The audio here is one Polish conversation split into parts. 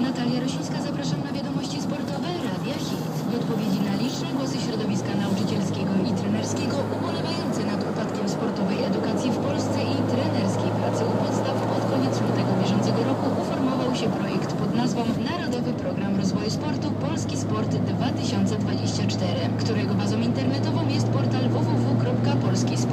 Natalia Rosińska, zapraszam na wiadomości sportowe Radia Hit. W odpowiedzi na liczne głosy środowiska nauczycielskiego i trenerskiego ubolewające nad upadkiem sportowej edukacji w Polsce i trenerskiej pracy u podstaw pod koniec lutego bieżącego roku uformował się projekt pod nazwą Narodowy Program Rozwoju Sportu Polski Sport 2024, którego bazą internetową jest portal www.polskisport2024.pl.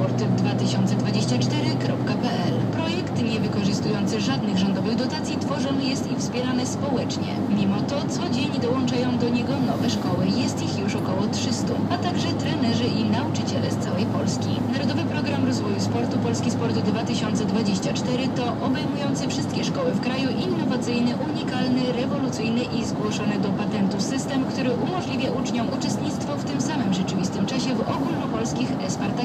żadnych rządowych dotacji tworzony jest i wspierany społecznie. Mimo to co dzień dołączają do niego nowe szkoły. Jest ich już około 300, a także trenerzy i nauczyciele z całej Polski. Narodowy Program Rozwoju Sportu Polski Sport 2024 to obejmujący wszystkie szkoły w kraju innowacyjny, unikalny, rewolucyjny i zgłoszony do patentu system, który umożliwia uczniom uczestnictwo w tym samym rzeczywistym czasie w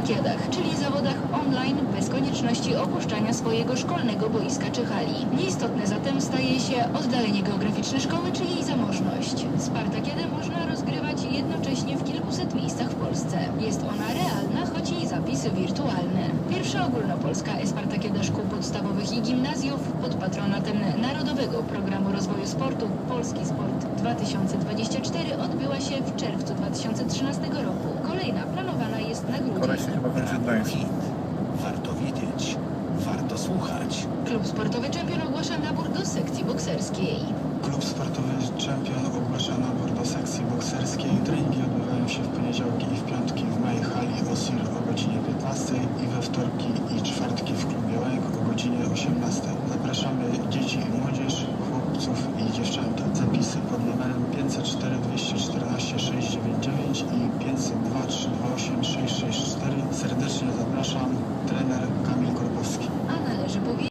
Espartakiadach, czyli zawodach online bez konieczności opuszczania swojego szkolnego boiska czy hali. Nieistotne zatem staje się oddalenie geograficzne szkoły czy jej zamożność. Spartakiadę można rozgrywać jednocześnie w kilkuset miejscach w Polsce. Jest ona realna, choć jej zapisy wirtualne. Pierwsza ogólnopolska Espartakiada szkół podstawowych i gimnazjów pod patronatem Narodowego Programu Rozwoju Sportu Polski Sport 2024 odbyła się w czerwcu 2013 Klub sportowy Czempion ogłasza nabór do sekcji bokserskiej. Klub sportowy Czempion ogłasza nabór do sekcji bokserskiej. Treningi odbywają się w poniedziałki i w piątki w małej hali Osir o godzinie 15